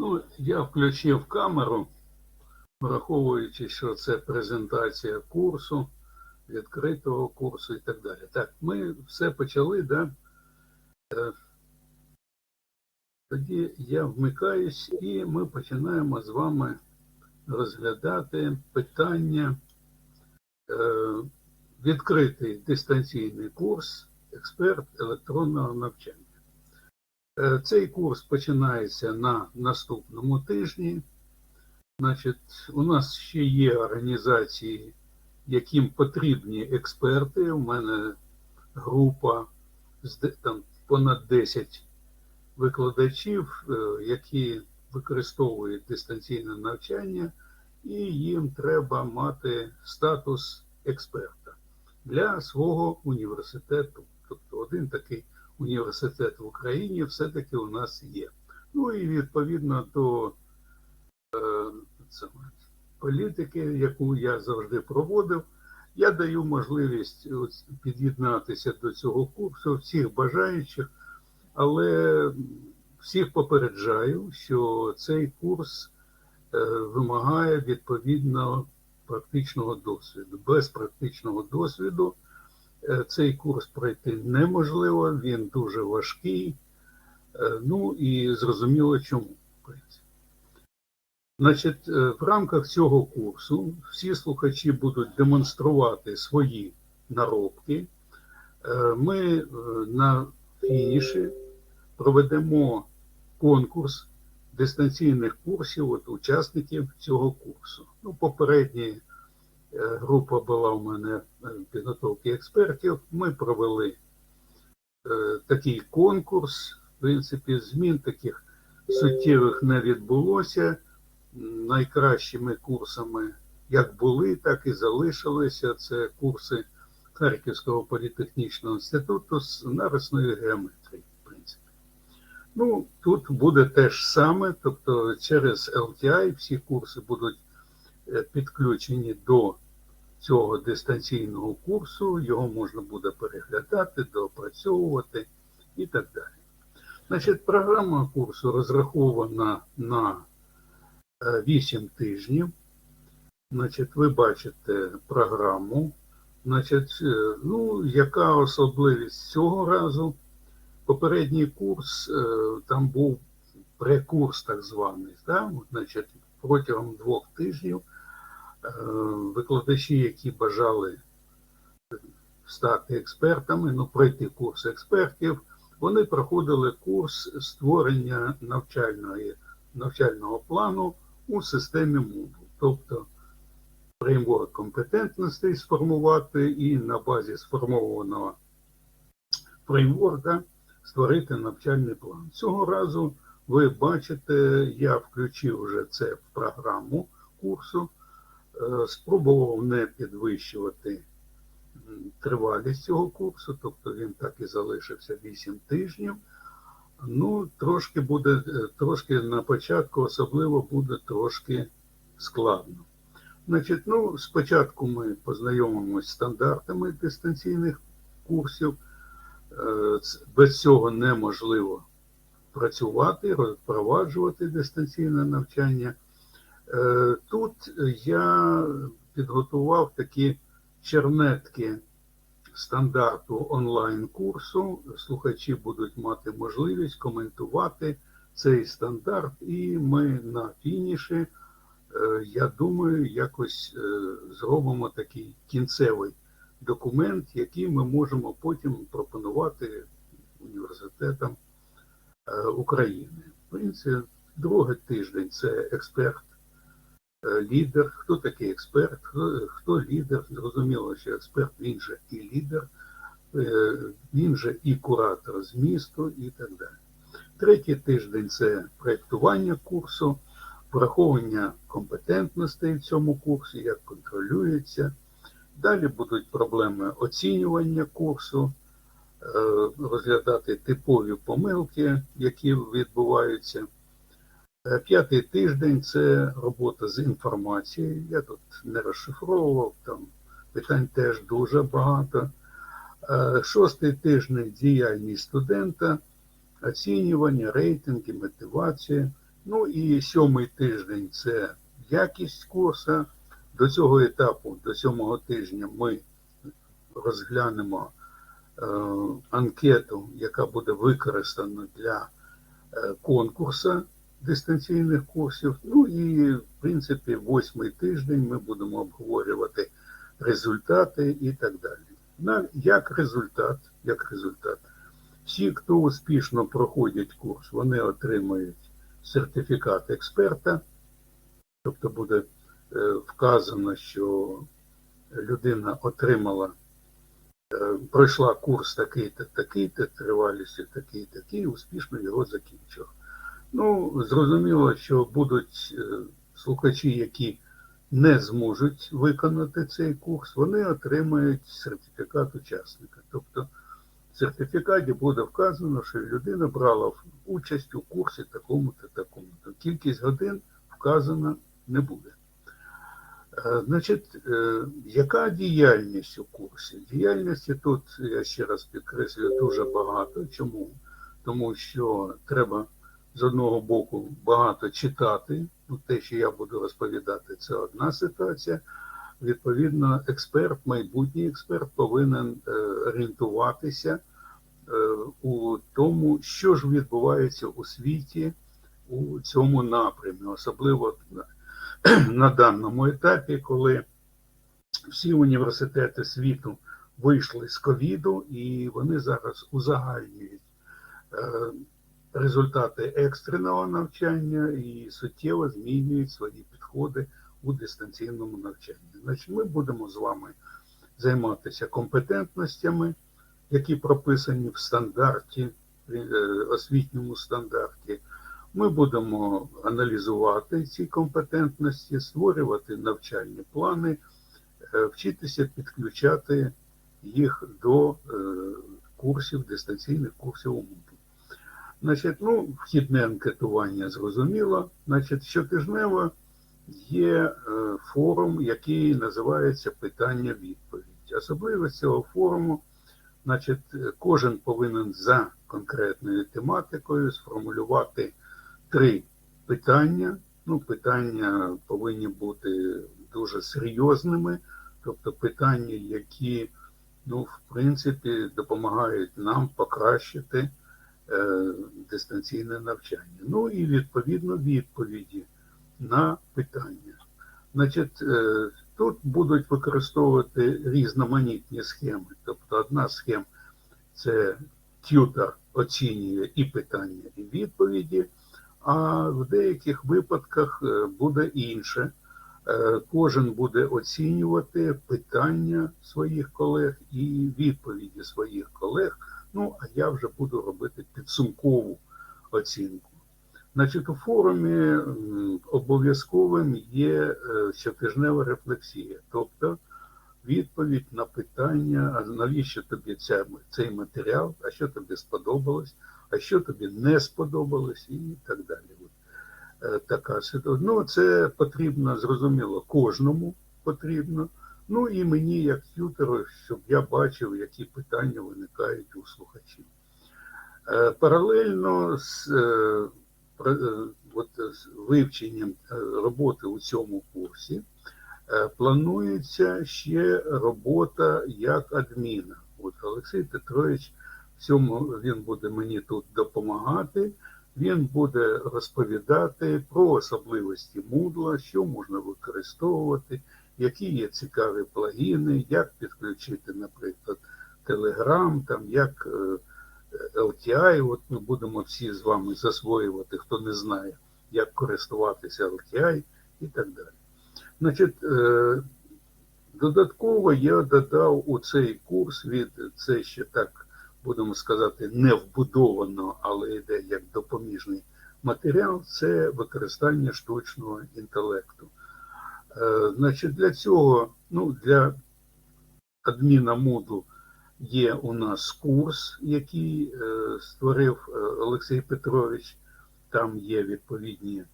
Ну, я включив камеру, враховуючи, що це презентація курсу, відкритого курсу і так далі. Так, ми все почали, да? Е, Тоді я вмикаюсь і ми починаємо з вами розглядати питання е, відкритий дистанційний курс експерт електронного навчання. Е, Цей курс починається на наступному тижні. Значить, у нас ще є організації, яким потрібні експерти. У мене група з там понад 10 викладачів, е, які використовують дистанційне навчання, і їм треба мати статус експерта для свого університету. Тобто один такий університет в Україні все-таки у нас є. Ну і відповідно до е, політики, яку я завжди проводив, я даю можливість під'єднатися до цього курсу всіх бажаючих, але всіх попереджаю, що цей курс е, вимагає відповідно практичного досвіду. Без практичного досвіду цей курс пройти неможливо, він дуже важкий. Е, Ну і зрозуміло чому. в. Значить, е, в рамках цього курсу всі слухачі будуть демонструвати свої наробки. Е, Ми е, на фініші проведемо конкурс дистанційних курсів от, учасників цього курсу. Ну, попередні е, група була у мене е, підготовки експертів. Ми провели е, такий конкурс. В принципі, змін таких суттєвих не відбулося. Найкращими курсами як були, так і залишилися. Це курси Харківського політехнічного інституту з нарисної геометрії, в принципі. Ну, тут буде те ж саме, тобто через LTI всі курси будуть е, підключені до цього дистанційного курсу, його можна буде переглядати, доопрацьовувати і так далі. Значить, програма курсу розрахована на 8 тижнів. Значить, ви бачите програму. Значить, е, ну, яка особливість цього разу? Попередній курс, е, там був прекурс так званий. Да? Значить, протягом двох тижнів е, викладачі, які бажали стати експертами, ну, пройти курс експертів, вони проходили курс створення навчальної, навчального плану у системі Moodle. Тобто фреймворк компетентностей сформувати і на базі сформованого фреймворка створити навчальний план. Цього разу ви бачите, я включив вже це в програму курсу, е, спробував не підвищувати тривалість цього курсу, тобто він так і залишився 8 тижнів. Ну, трошки буде, е, трошки на початку особливо буде трошки складно. Значить, ну, спочатку ми познайомимося з стандартами дистанційних курсів. Е, Без цього неможливо працювати, впроваджувати дистанційне навчання. Е, Тут я підготував такі чернетки стандарту онлайн-курсу. Слухачі будуть мати можливість коментувати цей стандарт, і ми на фініші, е, я думаю, якось е, зробимо такий кінцевий документ, який ми можемо потім пропонувати університетам України. В принципі, другий тиждень це експерт, лідер. Хто такий експерт? Хто, хто лідер? Зрозуміло, що експерт він же і лідер, е, він же і куратор змісту, і так далі. Третій тиждень це проєктування курсу, враховування компетентностей в цьому курсі, як контролюється. Далі будуть проблеми оцінювання курсу, е, розглядати типові помилки, які відбуваються. Е, П'ятий тиждень це робота з інформацією. Я тут не розшифровував, там питань теж дуже багато. Е, Шостий тиждень діяльність студента, оцінювання, рейтинги, мотивація. Ну і сьомий тиждень це якість курсу. До цього етапу, до сьомого тижня, ми розглянемо е, анкету, яка буде використана для конкурсу дистанційних курсів. Ну і, в принципі, восьмий тиждень ми будемо обговорювати результати і так далі. Як результат, як результат, всі, хто успішно проходять курс, вони отримають сертифікат експерта, тобто буде е, вказано, що людина отримала, е, пройшла курс такий-то, такий-то, тривалістю такий, такий, успішно його закінчила. Ну, зрозуміло, що будуть е, слухачі, які не зможуть виконати цей курс, вони отримають сертифікат учасника. Тобто в сертифікаті буде вказано, що людина брала участь у курсі такому-то, такому-то. Кількість годин вказана не буде. Е, Значить, е, яка діяльність у курсі? Діяльності тут, я ще раз підкреслюю, дуже багато. Чому? Тому що треба з одного боку багато читати. Ну, те, що я буду розповідати, це одна ситуація. Відповідно, експерт, майбутній експерт повинен е, орієнтуватися е, у тому, що ж відбувається у світі у цьому напрямі, особливо на, даному етапі, коли всі університети світу вийшли з ковіду, і вони зараз узагальнюють е, результати екстреного навчання і суттєво змінюють свої підходи у дистанційному навчанні. Значить, ми будемо з вами займатися компетентностями, які прописані в стандарті, е, освітньому стандарті. Ми будемо аналізувати ці компетентності, створювати навчальні плани, е, вчитися підключати їх до е, курсів, дистанційних курсів у. Значить, ну, вхідне анкетування зрозуміло. Значить, щотижнево є е, форум, який називається Питання-відповідь. Особливість цього форуму, значить, кожен повинен за конкретною тематикою сформулювати три питання. Ну, питання повинні бути дуже серйозними, тобто питання, які, ну, в принципі, допомагають нам покращити дистанційне навчання. Ну і відповідно відповіді на питання. Значить, е, тут будуть використовувати різноманітні схеми. Тобто одна схема це тютор оцінює і питання, і відповіді, а в деяких випадках е, буде інше. Е, Кожен буде оцінювати питання своїх колег і відповіді своїх колег. Ну, а я вже буду робити підсумкову оцінку. Значить, у форумі обов'язковим є е, щотижнева рефлексія, тобто відповідь на питання, а навіщо тобі ця, цей матеріал, а що тобі сподобалось, а що тобі не сподобалось, і так далі. Е, така ситуація. Ну, це потрібно, зрозуміло, кожному потрібно. Ну і мені, як тютеру, щоб я бачив, які питання виникають у слухачів. Е, Паралельно з, е, е, от, з вивченням роботи у цьому курсі планується ще робота як адміна. От Олексій Петрович в цьому він буде мені тут допомагати. Він буде розповідати про особливості Moodle, що можна використовувати, які є цікаві плагіни, як підключити, наприклад, Telegram, там, як е, LTI. От ми будемо всі з вами засвоювати, хто не знає, як користуватися LTI і так далі. Значить, е, додатково я додав у цей курс від це ще так, будемо сказати, не вбудовано, але йде як допоміжний матеріал, це використання штучного інтелекту. Значить, для цього, ну, для адміна Moodle є у нас курс, який е, створив е, Олексій Петрович. Там є відповідні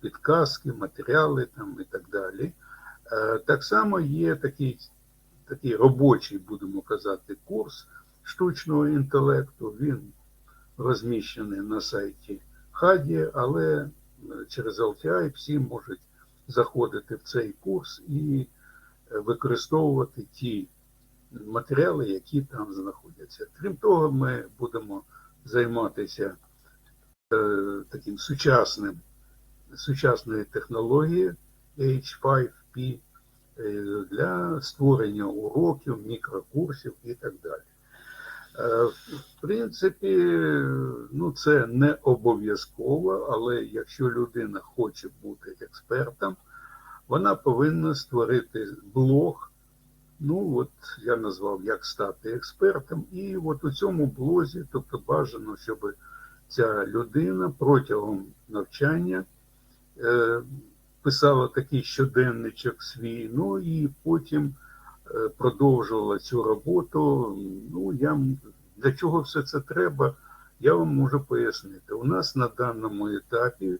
підказки, матеріали там і так далі. Е, Так само є такий, такий робочий, будемо казати, курс штучного інтелекту. Він розміщений на сайті Хаді, але через LTI всі можуть заходити в цей курс і е, використовувати ті матеріали, які там знаходяться. Крім того, ми будемо займатися е, таким сучасним, сучасною технологією H5P е, для створення уроків, мікрокурсів і так далі. Е, В принципі, ну це не обов'язково, але якщо людина хоче бути експертом, вона повинна створити блог. Ну, от я назвав як стати експертом, і от у цьому блозі, тобто бажано, щоб ця людина протягом навчання е, писала такий щоденничок свій, ну і потім продовжувала цю роботу. Ну, я для чого все це треба, я вам можу пояснити. У нас на даному етапі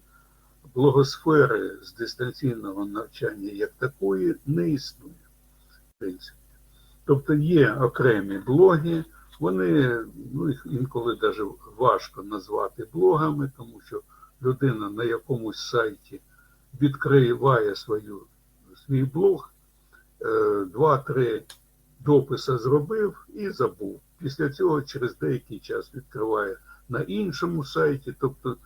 блогосфери з дистанційного навчання як такої не існує. В принципі. Тобто є окремі блоги, вони ну, їх інколи навіть важко назвати блогами, тому що людина на якомусь сайті відкриває свою, свій блог, е, два-три дописи зробив і забув. Після цього через деякий час відкриває на іншому сайті. Тобто,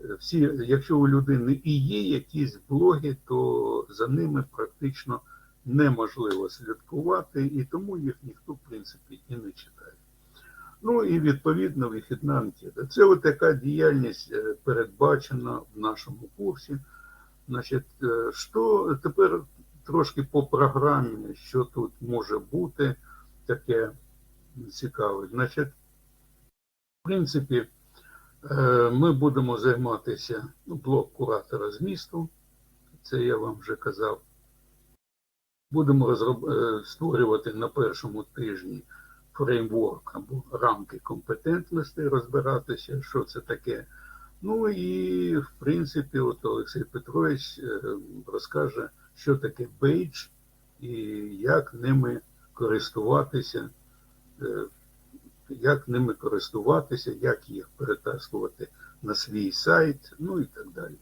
е, всі, якщо у людини і є якісь блоги, то за ними практично неможливо слідкувати, і тому їх ніхто, в принципі, і не читає. Ну і відповідно вихідна анкета. Це от така діяльність е, передбачена в нашому курсі. Значить, е, що тепер трошки по програмі, що тут може бути таке цікаве. Значить, в принципі, е, ми будемо займатися ну, блок куратора змісту, це я вам вже казав. Будемо розроб... е, створювати на першому тижні фреймворк або рамки компетентності, розбиратися, що це таке. Ну і, в принципі, от Олексій Петрович е, розкаже, що таке бейдж і як ними користуватися, е, як ними користуватися, як їх перетаскувати на свій сайт, ну і так далі.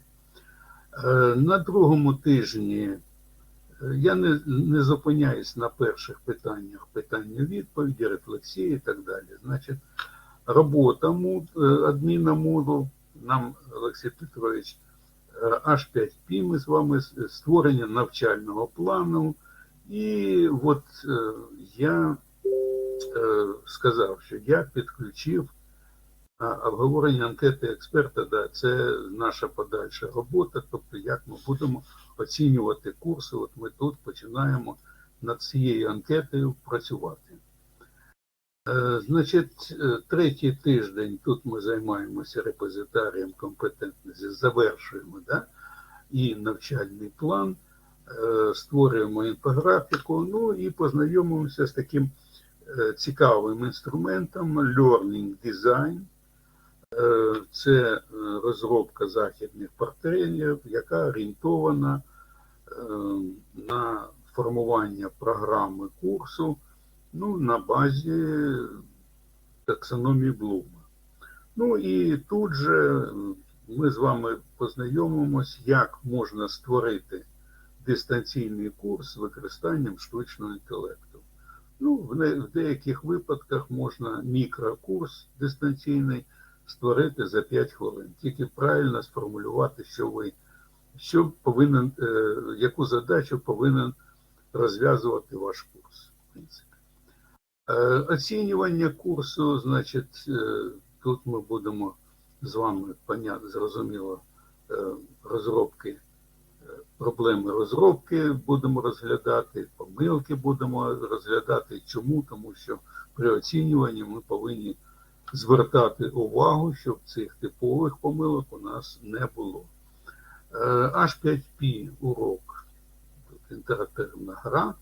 Е, На другому тижні е, я не, не зупиняюсь на перших питаннях, питання відповіді, рефлексії і так далі. Значить, робота муд, адміна Moodle, нам Олексій Петрович, H5P ми з вами с- створення навчального плану. І от е, я е, сказав, що я підключив обговорення анкети експерта, да, це наша подальша робота, тобто як ми будемо оцінювати курси. От ми тут починаємо над цією анкетою працювати. Е, Значить, е, третій тиждень тут ми займаємося репозитарієм компетентності, завершуємо да, і навчальний план, е, створюємо інфографіку, ну і познайомимося з таким цікавим інструментом Learning Design. Це розробка західних партнерів, яка орієнтована на формування програми курсу ну, на базі таксономії Блума. Ну і тут же ми з вами познайомимось, як можна створити дистанційний курс з використанням штучного інтелекту. Ну, в деяких випадках можна мікрокурс дистанційний створити за 5 хвилин. Тільки правильно сформулювати, що ви що повинен, е, яку задачу повинен розв'язувати ваш курс. В принципі. Е, Оцінювання курсу, значить, е, тут ми будемо з вами понятно, зрозуміло, е, розробки, проблеми розробки будемо розглядати, помилки будемо розглядати. Чому? Тому що при оцінюванні ми повинні звертати увагу, щоб цих типових помилок у нас не було. Е, H5P урок, тут інтерактивна гра.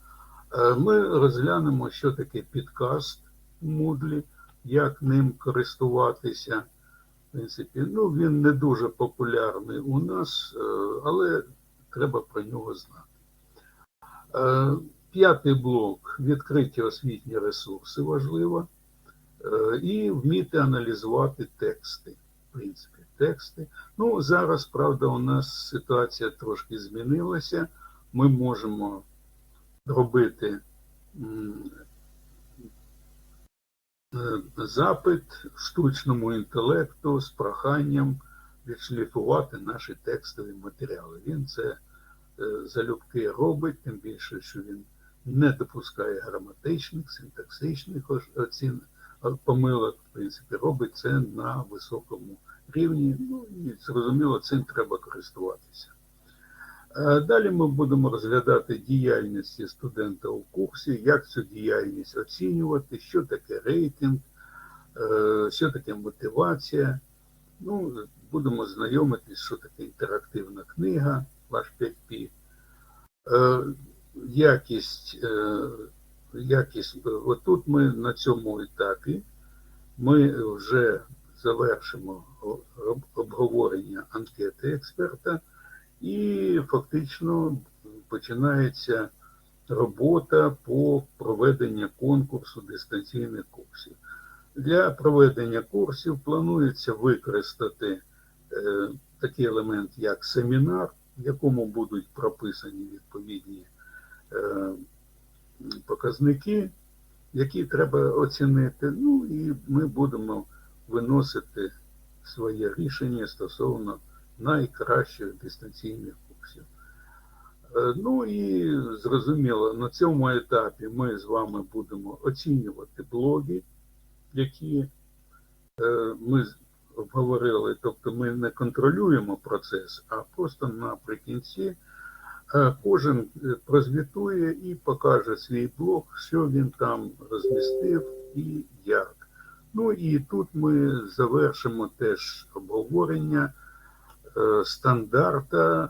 Е, Ми розглянемо, що таке підкаст Moodle, як ним користуватися. В принципі, ну, він не дуже популярний у нас, е, але треба про нього знати. Е, П'ятий блок відкриті освітні ресурси важливо. І вміти аналізувати тексти, в принципі. тексти. Ну, зараз, правда, у нас ситуація трошки змінилася. Ми можемо робити е, запит штучному інтелекту з проханням відшліфувати наші текстові матеріали. Він це е, залюбки робить, тим більше, що він не допускає граматичних, синтаксичних оцін е, помилок, в принципі, робить це на високому рівні. Ну і зрозуміло, цим треба користуватися. Е, Далі ми будемо розглядати діяльність студента у курсі, як цю діяльність оцінювати, що таке рейтинг, е, що таке мотивація. Ну, будемо знайомитись, що таке інтерактивна книга, ваш 5P. Е, Якість, якість, отут ми на цьому етапі ми вже завершимо обговорення анкети експерта, і фактично починається робота по проведенню конкурсу дистанційних курсів. Для проведення курсів планується використати е, такий елемент, як семінар, в якому будуть прописані відповідні е, показники, які треба оцінити. Ну і ми будемо виносити своє рішення стосовно найкращих дистанційних курсів. Е, Ну і зрозуміло, на цьому етапі ми з вами будемо оцінювати блоги, які е, ми обговорили, тобто ми не контролюємо процес, а просто наприкінці е, кожен прозвітує і покаже свій блог, що він там розмістив і як. Ну і тут ми завершимо теж обговорення стандарта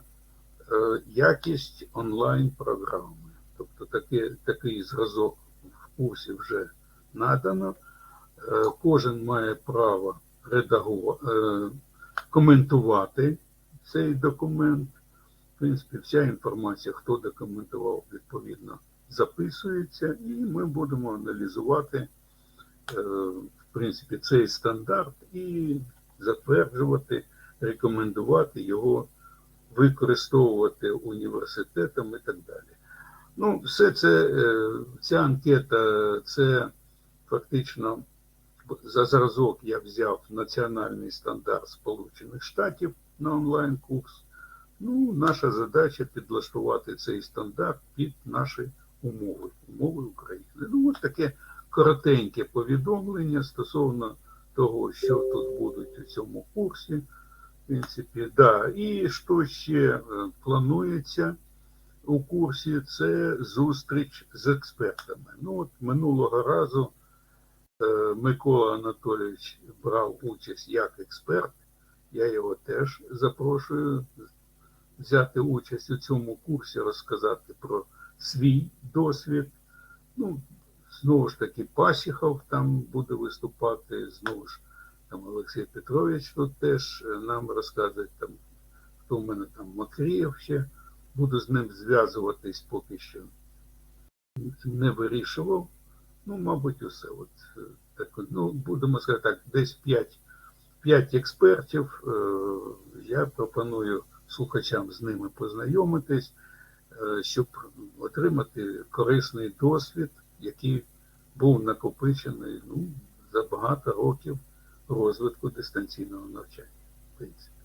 е, якість онлайн-програми. Тобто такий, такий зразок в курсі вже надано. Е, Кожен має право редагувати, коментувати цей документ. В принципі, вся інформація, хто документував, відповідно, записується, і ми будемо аналізувати, е, в принципі, цей стандарт і затверджувати, рекомендувати його використовувати університетом і так далі. Ну, все це, е, ця анкета, це фактично за зразок я взяв національний стандарт Сполучених Штатів на онлайн-курс. Ну, наша задача підлаштувати цей стандарт під наші умови, умови України. Ну, ось таке коротеньке повідомлення стосовно того, що тут будуть у цьому курсі. В принципі, да. І що ще е, планується у курсі, це зустріч з експертами. Ну, от минулого разу е, Микола Анатолійович брав участь як експерт. Я його теж запрошую взяти участь у цьому курсі, розказати про свій досвід. Ну, знову ж таки, Пасіхов там буде виступати, знову ж там Олексій Петрович тут теж е, нам розказує, там, хто в мене там Макрієв ще. Буду з ним зв'язуватись поки що не вирішував. Ну, мабуть, усе. От, е, так, ну, будемо сказати так, десь 5, 5 експертів. Е, Я пропоную слухачам з ними познайомитись, щоб отримати корисний досвід, який був накопичений ну, за багато років розвитку дистанційного навчання. В.